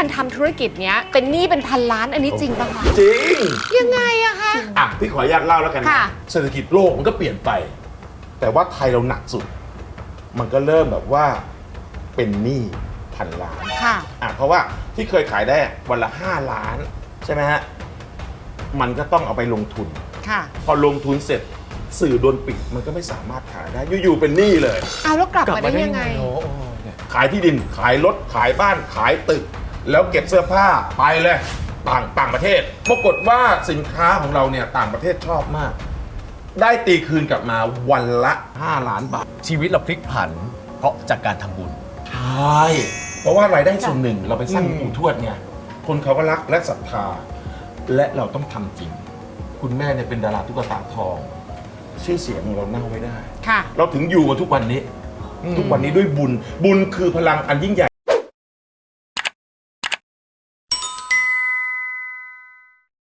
การทำธุรกิจเนี้ยเป็นหนี้เป็นพันล้านอันนี้จริงปะคะจริง ยังไงอะคะ อะ พี่ขออนุญาตเล่าแล้วกันนะค่ะ เศรษฐกิจโลกมันก็เปลี่ยนไป แต่ว่าไทยเราหนักสุด มันก็เริ่มแบบว่าเป็นหนี้พันล้าน ค่ะ อะเพราะว่าที่เคยขายได้วันละ 5 ล้าน ใช่ไหมฮะ มันก็ต้องเอาไปลงทุน ค่ะพอลงทุนเสร็จสื่อโดนปิดมันก็ไม่สามารถขายได้ อยู่ ๆ เป็นหนี้เลย เอาแล้วกลับมาได้ยังไง โอ้โหเนี่ยขายที่ดินขายรถขายบ้านขายตึก แล้วเก็บเสื้อผ้าไปเลยต่างต่างประเทศปรากฏว่าสินค้าของเราเนี่ยต่างประเทศชอบมาก ได้ตีคืนกลับมาวันละ 5 ล้านบาท ชีวิตเราพลิกผัน เพราะจากการทำบุญ ใช่เพราะว่ารายได้ส่วนหนึ่งเราไปสร้างอืมปู่ทวดไงคนเขาก็รักและศรัทธา และเราต้องทำจริง คุณแม่เนี่ยเป็นดาราตุ๊กตาทอง ชื่อเสียงของเราเน่าไว้ได้ ค่ะ เราถึงอยู่มาทุกวันนี้ ทุกวันนี้ด้วยบุญบุญคือพลังอันยิ่งใหญ่